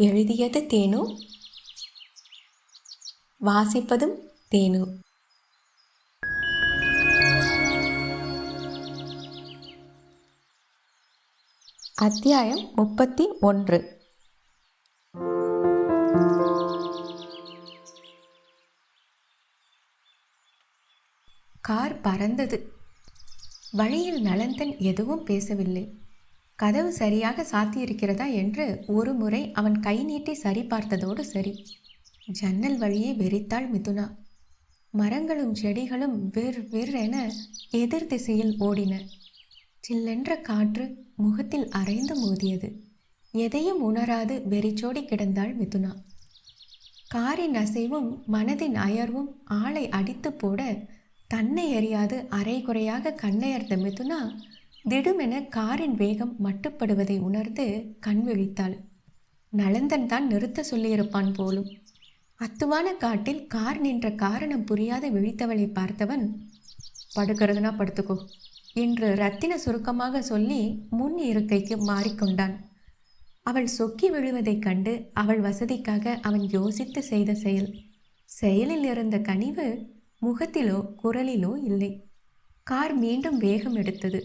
எழுதியது தேனு. வாசிப்பதும் தேனு. அத்தியாயம் முப்பத்தி ஒன்று. கார் பறந்தது. வழியில் நலந்தன் எதுவும் பேசவில்லை. கதவு சரியாக சாத்தியிருக்கிறதா என்று ஒரு முறை அவன் கை நீட்டி சரி பார்த்ததோடு சரி. ஜன்னல் வழியே வெறித்தாள் மிதுனா. மரங்களும் செடிகளும் விர் விர் என எதிர் திசையில் ஓடின. சில்லென்ற காற்று முகத்தில் அரைந்து மோதியது. எதையும் உணராது வெறிச்சோடி கிடந்தாள் மிதுனா. காரின் அசைவும் மனதின் அயர்வும் ஆளை அடித்து போட தன்னை அறியாது அரைகுறையாக கண்ணையர்ந்த மிதுனா திடுமென காரின் வேகம் மட்டுப்படுவதை உணர்ந்து கண் விழித்தாள். நலந்தன் தான் நிறுத்த சொல்லியிருப்பான் போலும். அத்துவான காட்டில் கார் நின்ற காரணம் புரியாத விழித்தவளை பார்த்தவன் படுக்கிறதுனா படுத்துக்கோ என்று ரத்தின சுருக்கமாக சொல்லி முன் இருக்கைக்கு மாறிக்கொண்டான். அவள் சொக்கி விழுவதைக் கண்டு அவள் வசதிக்காக அவன் யோசித்து செய்த செயல். செயலில் இருந்த கனிவு முகத்திலோ குரலிலோ இல்லை. கார் மீண்டும் வேகம் எடுத்தது.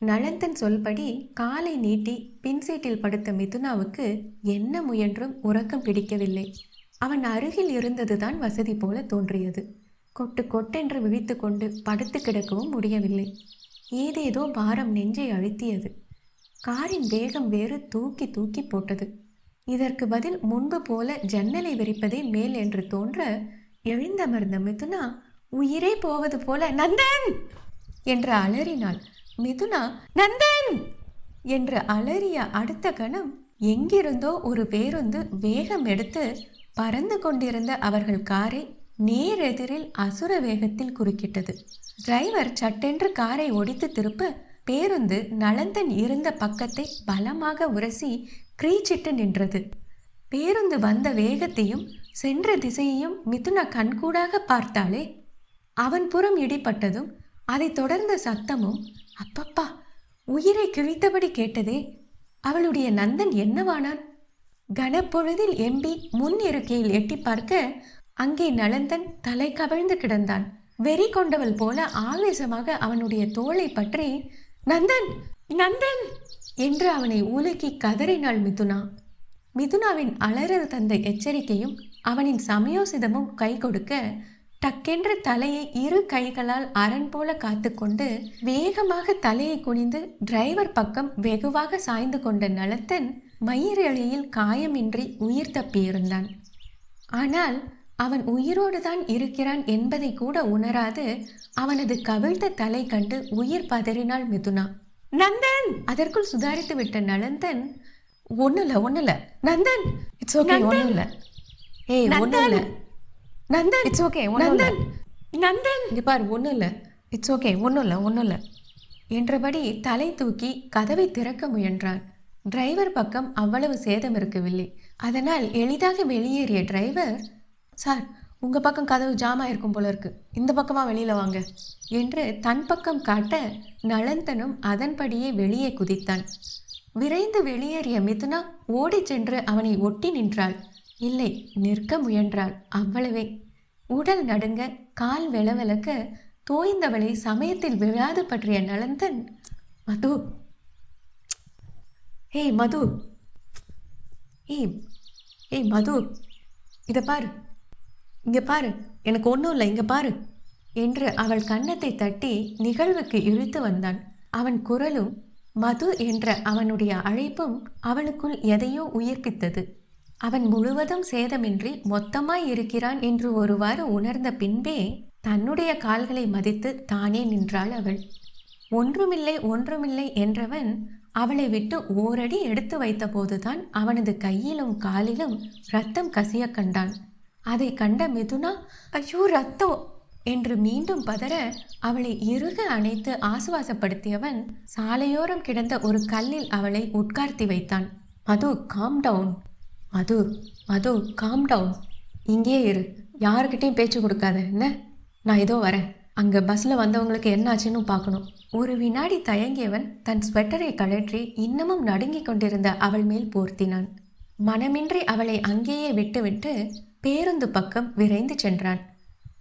நலந்தன் சொல்படி காலை நீட்டி பின் சீட்டில் படுத்த மிதுனாவுக்கு என்ன முயன்றும் உறக்கம் பிடிக்கவில்லை. அவன் அருகில் இருந்ததுதான் வசதி போல தோன்றியது. கொட்டு கொட்டென்று விழித்து கொண்டு படுத்து கிடக்கவும் முடியவில்லை. ஏதேதோ பாரம் நெஞ்சை அழுத்தியது. காரின் வேகம் வேறு தூக்கி தூக்கி போட்டது. இதற்கு பதில் முன்பு போல ஜன்னலை விரிப்பதே மேல் என்று தோன்ற எழுந்தமர்ந்த மிதுனா உயிரே போவது போல நந்தன்! என்று அலறினாள். மிதுனா நந்தன்! என்று அலறிய அடுத்த கணம் எங்கிருந்தோ ஒரு பேருந்து வேகம் எடுத்து பறந்து கொண்டிருந்த அவர்கள் காரை நேரெதிரில் அசுர வேகத்தில் குறுக்கிட்டது. டிரைவர் சட்டென்று காரை ஒடித்து திருப்ப பேருந்து நலந்தன் இருந்த பக்கத்தை பலமாக உரசி கிரீச்சிட்டு நின்றது. பேருந்து வந்த வேகத்தையும் சென்ற திசையையும் மிதுனா கண்கூடாக பார்த்தாலே அவன் புறம் இடிப்பட்டதும் அதைத் தொடர்ந்த சத்தமும் அப்பப்பா உயிரை கிழித்தபடி கேட்டதே அவளுடைய நந்தன் என்னவானான்? கனப்பொழுதில் எம்பி முன் இருக்கையில் எட்டி பார்க்க அங்கே நலந்தன் தலை கவிழ்ந்து கிடந்தான். வெறி கொண்டவள் போல ஆவேசமாக அவனுடைய தோளை பற்றி நந்தன் நந்தன்! என்று அவனை உலுக்கி கதறினாள் மிதுனா. மிதுனாவின் அலறல் தந்த எச்சரிக்கையும் அவனின் சமயோசிதமும் கை கொடுக்க டக்கென்று தலையை இரு கைகளால் அரண் போல காத்துக்கொண்டு வேகமாக தலையை குனிந்து டிரைவர் பக்கம் வெகுவாக சாய்ந்து கொண்ட நலத்தன் மயிரழியில் காயமின்றி உயிர் தப்பியிருந்தான். ஆனால் அவன் உயிரோடு தான் இருக்கிறான் என்பதை கூட உணராது அவனது கவிழ்ந்த தலை கண்டு உயிர் பதறினாள் மிதுனா. நந்தன்! அதற்குள் சுதாரித்து விட்ட நலந்தன் ஒன்றும் இல்லை நந்தன்! இட்ஸ் ஓகே ஒன்றும் இல்லை ஏய் ஒன்றும் இல்லை நந்தன் இட்ஸ் ஓகே நந்தன் நந்தன். இங்கே பாரு ஒன்றும் இல்லை. இட்ஸ் ஓகே ஒன்றும் இல்லை ஒன்றும் இல்லை. என்றபடி தலை தூக்கி கதவை திறக்க முயன்றான். டிரைவர் பக்கம் அவ்வளவு சேதம் இருக்கவில்லை. அதனால் எளிதாக வெளியேறிய டிரைவர் சார் உங்கள் பக்கம் கதவு ஜாம் ஆயிருக்கும் போல இருக்கு. இந்த பக்கமாக வெளியில் வாங்க. என்று தன் பக்கம் காட்ட நளந்தனும் அதன்படியே வெளியே குதித்தான். விரைந்து வெளியேறிய மிதுனா ஓடிச் சென்று அவனை ஒட்டி நின்றாள். இல்லை நிற்க முயன்றாள். அவ்வளவே. உடல் நடுங்க கால் விளவலக்க தோய்ந்தவளை சமயத்தில் விழாது பற்றிய நலந்தன் மது. ஏய் மது. ஏய் ஏய் மது. இதை பாரு. இங்கே பாரு. எனக்கு ஒன்றும் இல்லை. இங்கே பாரு. என்று அவள் கன்னத்தை தட்டி நிகழ்வுக்கு இழுத்து வந்தான். அவன் குரலும் மது என்ற அவனுடைய அழைப்பும் அவளுக்குள் எதையோ உயிர்ப்பித்தது. அவன் முழுவதும் சேதமின்றி மொத்தமாய் இருக்கிறான் என்று ஒருவாறு உணர்ந்த பின்பே தன்னுடைய கால்களை மதித்து தானே நின்றாள் அவள். ஒன்றுமில்லை ஒன்றுமில்லை என்றவன் அவளை விட்டு ஓரடி எடுத்து வைத்தபோதுதான் அவனது கையிலும் காலிலும் ரத்தம் கசிய கண்டான். அதை கண்ட மிதுனா ஐயோ ரத்தம் என்று மீண்டும் பதற அவளை இறுக அணைத்து ஆசுவாசப்படுத்தியவன் சாலையோரம் கிடந்த ஒரு கல்லில் அவளை உட்கார்த்தி வைத்தான். Madhu calm down Madhu Madhu calm down இங்கேயே இரு. யாருக்கிட்டேயும் பேச்சு கொடுக்காத என்ன? நான் இதோ வரேன். அங்கே பஸ்ஸில் வந்தவங்களுக்கு என்ன ஆச்சுன்னு பார்க்கணும். ஒரு வினாடி தயங்கியவன் தன் ஸ்வெட்டரை கழற்றி இன்னமும் நடுங்கிக் கொண்டிருந்த அவள் மேல் போர்த்தினான். மனமின்றி அவளை அங்கேயே விட்டுவிட்டு பேருந்து பக்கம் விரைந்து சென்றான்.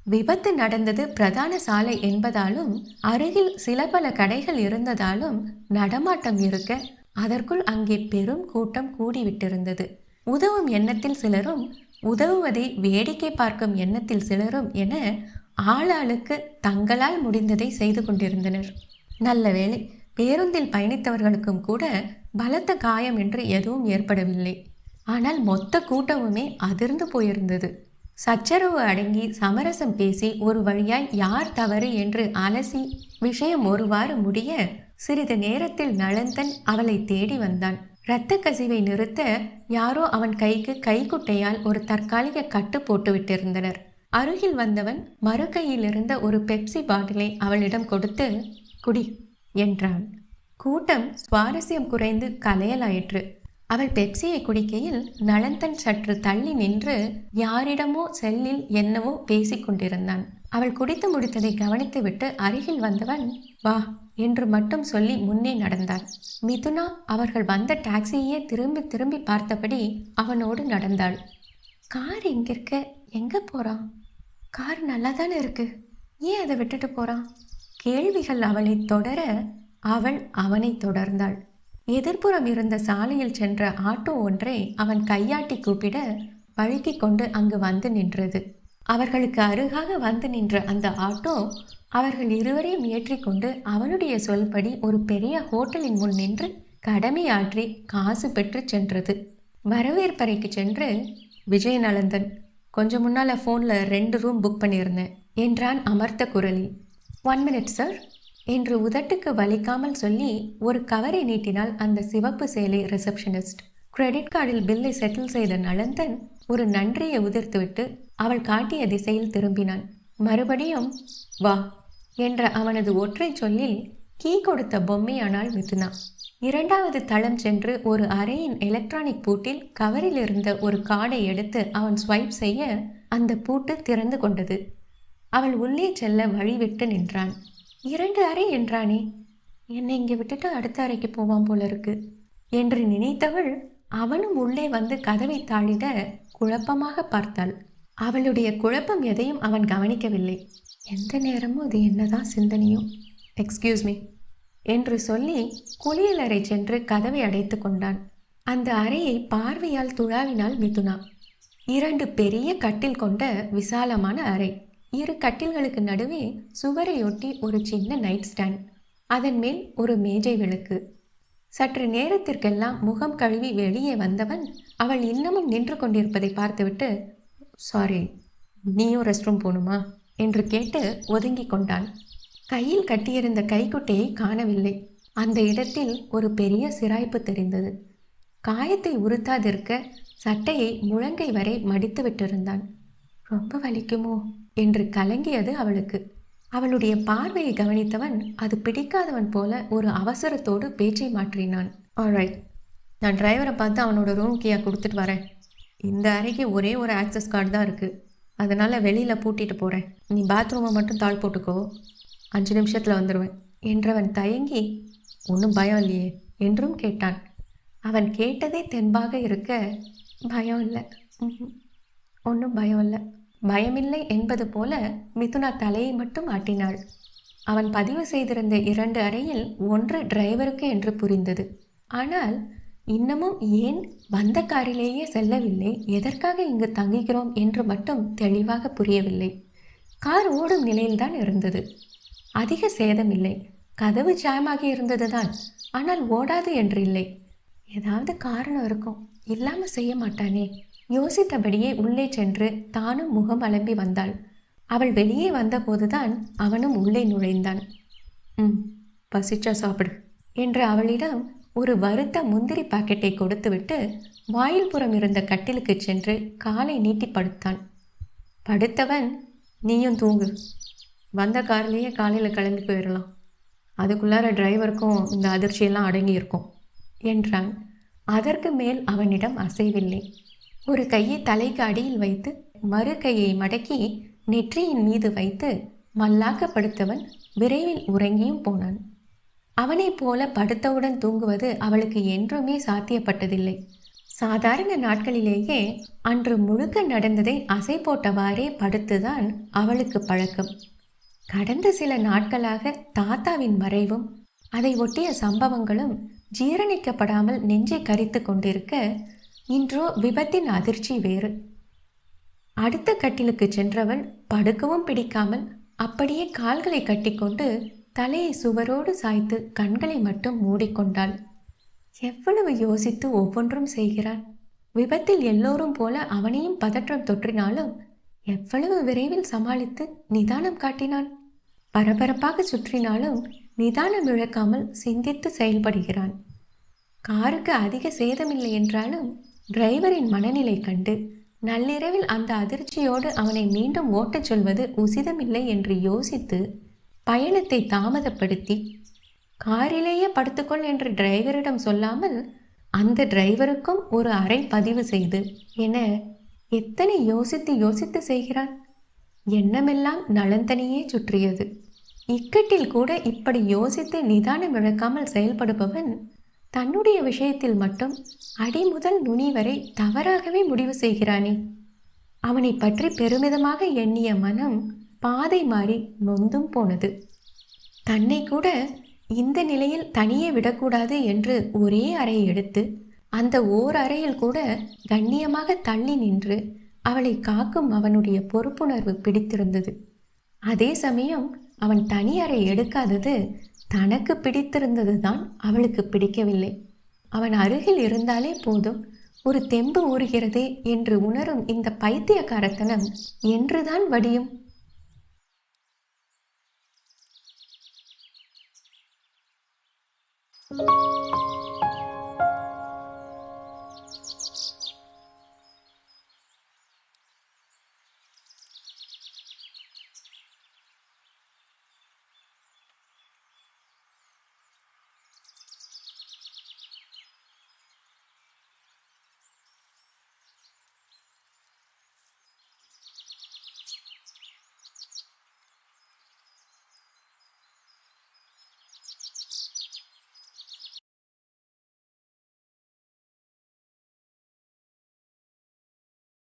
விபத்து நடந்தது பிரதான சாலை என்பதாலும் அருகில் சில பல கடைகள் இருந்ததாலும் நடமாட்டம் இருக்க அதற்குள் அங்கே பெரும் கூட்டம் கூடிவிட்டிருந்தது. உதவும் எண்ணத்தில் சிலரும் உதவுவதை வேடிக்கை பார்க்கும் எண்ணத்தில் சிலரும் என ஆளாளுக்கு தங்களால் முடிந்ததை செய்து கொண்டிருந்தனர். நல்ல வேளை பேருந்தில் பயணித்தவர்களுக்கும் கூட பலத்த காயம் என்று எதுவும் ஏற்படவில்லை. ஆனால் மொத்த கூட்டமுமே அதிர்ந்து போயிருந்தது. சச்சரவு அடங்கி சமரசம் பேசி ஒரு வழியாய் யார் தவறு என்று அலசி விஷயம் ஒருவாறு முடிய சிறிது நேரத்தில் நளந்தன் அவளை தேடி வந்தான். இரத்த கசிவை நிறுத்த யாரோ அவன் கைக்கு கைக்குட்டையால் ஒரு தற்காலிக கட்டு போட்டு விட்டிருந்தனர். அருகில் வந்தவன் மறு இருந்த ஒரு பெப்சி பாட்டிலை அவளிடம் கொடுத்து குடி என்றான். கூட்டம் சுவாரஸ்யம் குறைந்து கலையலாயிற்று. அவள் பெப்சியை குடிக்கையில் நளந்தன் சற்று தள்ளி நின்று யாரிடமோ செல்லில் என்னவோ பேசிக் கொண்டிருந்தான். அவள் குடித்து முடித்ததை கவனித்துவிட்டு அருகில் வந்தவன் வா என்று மட்டும் சொல்லி முன்னே நடந்தார். மிதுனா அவர்கள் வந்த டாக்ஸியே திரும்பி திரும்பி பார்த்தபடி அவனோடு நடந்தாள். கார் எங்கே இருக்க? எங்கே போகிறான் கார் நல்லா தானே இருக்கு. ஏன் அதை விட்டுட்டு போகிறான் கேள்விகள் அவளை தொடர அவள் அவனை தொடர்ந்தாள். எதிர்ப்புறம் இருந்த சாலையில் சென்ற ஆட்டோ ஒன்றை அவன் கையாட்டி கூப்பிட வழுக்கிக் கொண்டு அங்கு வந்து நின்றது. அவர்களுக்கு அருகாக வந்து நின்ற அந்த ஆட்டோ அவர்கள் இருவரையும் ஏற்றிக்கொண்டு அவனுடைய சொல்படி ஒரு பெரிய ஹோட்டலின் முன் நின்று கடமையாற்றி காசு பெற்று சென்றது. வரவேற்பறைக்கு சென்று விஜயநலந்தன் கொஞ்சம் முன்னால் ஃபோனில் ரெண்டு ரூம் புக் பண்ணியிருந்தேன் என்றான் அமர்த்த குரலில் ஒன் மினிட் சார் என்று உதட்டுக்கு வலிக்காமல் சொல்லி ஒரு கவரை நீட்டினால் அந்த சிவப்பு சேலை ரிசப்ஷனிஸ்ட். கிரெடிட் கார்டில் பில்லை செட்டில் செய்த நலந்தன் ஒரு நன்றியை உதிர்த்துவிட்டு அவள் காட்டிய திசையில் திரும்பினான். மறுபடியும் வா என்ற அவனது ஒற்றை சொல்லில் கீ கொடுத்த பொம்மையானால் மிதுனா. இரண்டாவது தளம் சென்று ஒரு அறையின் எலக்ட்ரானிக் பூட்டில் கவரில் இருந்த ஒரு கார்டை எடுத்து அவன் ஸ்வைப் செய்ய அந்த பூட்டு திறந்து கொண்டது. அவள் உள்ளே செல்ல வழிவிட்டு நின்றான். இரண்டு அறை என்றானே என்னை இங்கே விட்டுட்டு அடுத்த அறைக்கு போவான் போல இருக்கு என்று நினைத்தவள் அவனும் உள்ளே வந்து கதவை தாளிட குழப்பமாக பார்த்தாள். அவளுடைய குழப்பம் எதையும் அவன் கவனிக்கவில்லை. எந்த நேரமும் அது என்னதான் சிந்தனையோ? எக்ஸ்கியூஸ் மீ என்று சொல்லி குளியலறை சென்று கதவை அடைத்து கொண்டான். அந்த அறையை பார்வையால் துழாவினால் மிதுனா இரண்டு பெரிய கட்டில் கொண்ட விசாலமான அறை. இரு கட்டில்களுக்கு நடுவே சுவரையொட்டி ஒரு சின்ன நைட் ஸ்டாண்ட் அதன் மேல் ஒரு மேஜை விளக்கு. சற்று நேரத்திற்கெல்லாம் முகம் கழுவி வெளியே வந்தவன் அவள் இன்னமும் நின்று கொண்டிருப்பதை பார்த்துவிட்டு சாரி நீயும் ரெஸ்ட் ரூம் போகணுமா? என்று கேட்டு ஒதுங்கி கொண்டான். கையில் கட்டியிருந்த கைக்குட்டையை காணவில்லை. அந்த இடத்தில் ஒரு பெரிய சிராய்ப்பு தெரிந்தது. காயத்தை உறுத்தாதிருக்க சட்டையை முழங்கை வரை மடித்து விட்டிருந்தான். ரொம்ப வலிக்குமோ? என்று கலங்கியது அவளுக்கு. அவளுடைய பார்வையை கவனித்தவன் அது பிடிக்காதவன் போல ஒரு அவசரத்தோடு பேச்சை மாற்றினான். ஆல்ரைட் நான் டிரைவரை பார்த்து அவனோட ரூம் கீயை கொடுத்துட்டு வரேன். இந்த அறைக்கு ஒரே ஒரு ஆக்சஸ் கார்டு தான் இருக்குது அதனால் வெளியில் பூட்டிட்டு போகிறேன் நீ பாத்ரூமை மட்டும் தாழ் போட்டுக்கோ. அஞ்சு நிமிஷத்தில் வந்துடுவேன் என்றவன் தயங்கி ஒன்றும் பயம் இல்லையே என்றும் கேட்டான். அவன் கேட்டதே தென்பாக இருக்க பயம் இல்லை. ஒன்றும் பயம் இல்லை. பயமில்லை என்பது போல மிதுனா தலையை மட்டும் ஆட்டினாள். அவன் பதிவு செய்திருந்த இரண்டு அறையில் ஒன்று டிரைவருக்கு என்று புரிந்தது. ஆனால் இன்னமும் ஏன் வந்த காரிலேயே செல்லவில்லை? எதற்காக இங்கு தங்குகிறோம் என்று மட்டும் தெளிவாக புரியவில்லை. கார் ஓடும் நிலையில்தான் இருந்தது. அதிக சேதமில்லை. கதவு ஜாமாகி இருந்ததுதான். ஆனால் ஓடாது என்று இல்லை. ஏதாவது காரணம் இருக்கும். இல்லாமல் செய்ய மாட்டானே. யோசித்தபடியே உள்ளே சென்று தானும் முகம் அலம்பி வந்தாள். அவள் வெளியே வந்தபோதுதான் அவனும் உள்ளே நுழைந்தான். ம் பசிச்சா சாப்பிடு என்று அவளிடம் ஒரு வருத்த முந்திரி பாக்கெட்டை கொடுத்துவிட்டு வாயில் புறம் இருந்த கட்டிலுக்கு சென்று காலை நீட்டி படுத்தான். படுத்தவன் நீயும் தூங்கு. வந்த கார்லேயே காலையில் கிளம்பி போயிடலாம் அதுக்குள்ளார டிரைவருக்கும் இந்த அதிர்ச்சியெல்லாம் அடங்கியிருக்கும் என்றான். அதற்கு மேல் அவனிடம் அசைவில்லை. ஒரு கையை தலைக்கு அடியில் வைத்து மறு கையை மடக்கி நெற்றியின் மீது வைத்து மல்லாக்க படுத்தவன் விரைவில் உறங்கியும் போனான். அவனைப் போல படுத்தவுடன் தூங்குவது அவளுக்கு என்றுமே சாத்தியப்பட்டதில்லை. சாதாரண நாட்களிலேயே அன்று முழுக்க நடந்ததை அசை போட்டவாறே படுத்துதான் அவளுக்கு பழக்கம். கடந்த சில நாட்களாக தாத்தாவின் மறைவும் அதை ஒட்டிய சம்பவங்களும் ஜீரணிக்கப்படாமல் நெஞ்சை கரித்து கொண்டிருக்க இன்றோ விபத்தின் அதிர்ச்சி வேறு. அடுத்த கட்டிலுக்கு சென்றவன் படுக்கவும் பிடிக்காமல் அப்படியே கால்களை கட்டிக்கொண்டு தலையை சுவரோடு சாய்த்து கண்களை மட்டும் மூடிக்கொண்டாள். எவ்வளவு யோசித்து ஒவ்வொன்றும் செய்கிறான் விபத்தில் எல்லோரும் போல அவனையும் பதற்றம் தொற்றினாலும் எவ்வளவு விரைவில் சமாளித்து நிதானம் காட்டினான். பரபரப்பாக சுற்றினாலும் நிதானம் இழக்காமல் சிந்தித்து செயல்படுகிறான். காருக்கு அதிக சேதமில்லை என்றாலும் டிரைவரின் மனநிலை கண்டு நள்ளிரவில் அந்த அதிர்ச்சியோடு அவனை மீண்டும் ஓட்டச் சொல்வது உசிதமில்லை என்று யோசித்து பயணத்தை தாமதப்படுத்தி காரிலேயே படுத்துக்கொள் என்று டிரைவரிடம் சொல்லாமல் அந்த டிரைவருக்கும் ஒரு அறை பதிவு செய்து என எத்தனை யோசித்து யோசித்து செய்கிறான் எண்ணமெல்லாம் நலந்தனியே சுற்றியது. இக்கட்டில் கூட இப்படி யோசித்து நிதானம் இழக்காமல் செயல்படுபவன் தன்னுடைய விஷயத்தில் மட்டும் அடி முதல் நுனி வரை தவறாகவே முடிவு செய்கிறானே. அவனை பற்றி பெருமிதமாக எண்ணிய மனம் பாதை மாறி நொந்தும் போனது. தன்னை கூட இந்த நிலையில் தனியே விடக்கூடாது என்று ஒரே அறை எடுத்து அந்த ஓர் அறையில் கூட கண்ணியமாக தள்ளி நின்று அவளை காக்கும் அவனுடைய பொறுப்புணர்வு பிடித்திருந்தது. அதே சமயம் அவன் தனி அறை எடுக்காதது தனக்கு பிடித்திருந்தது தான் அவளுக்கு பிடிக்கவில்லை அவன் அருகில் இருந்தாலே போதும் ஒரு தெம்பு ஊறுகிறதே என்று உணரும் இந்த பைத்தியக்காரத்தனம் என்றுதான் வடியும்